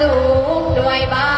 สูงด้วยบ้า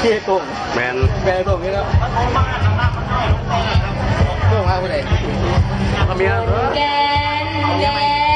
พี่ให้กุ้งแมนแมนกุ้งนี่แล้วกุ้งมาไปไหนก็มีแล้ว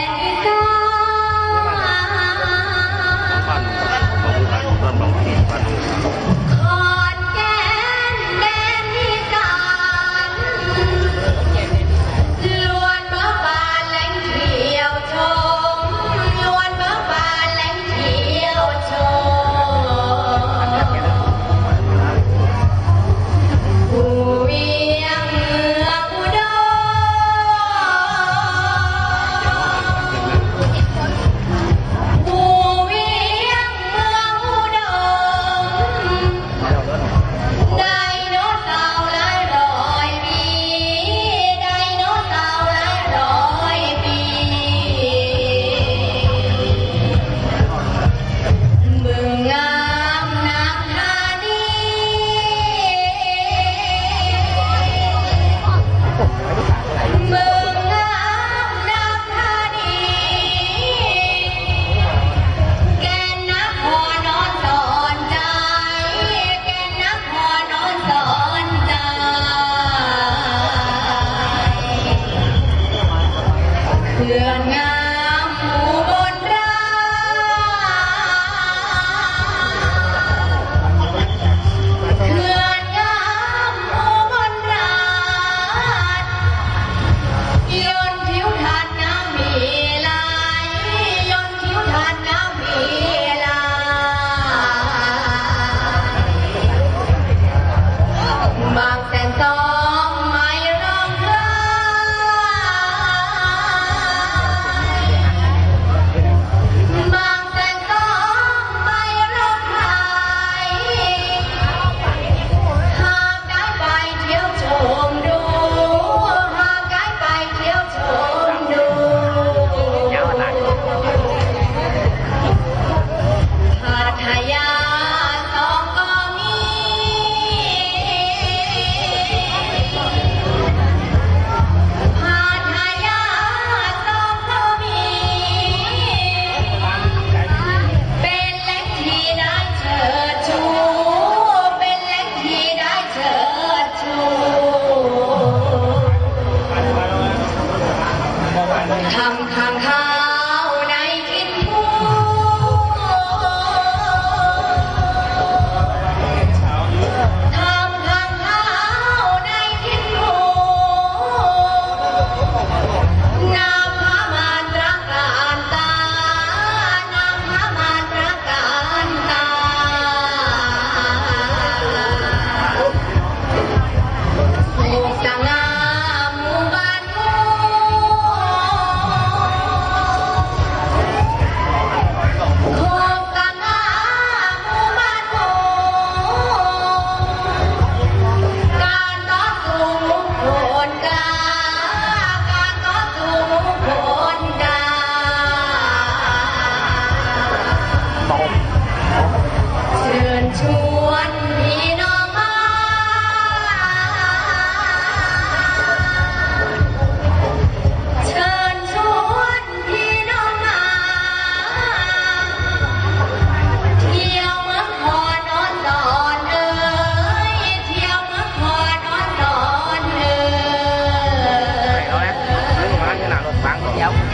ทำงทางข้าง Chao.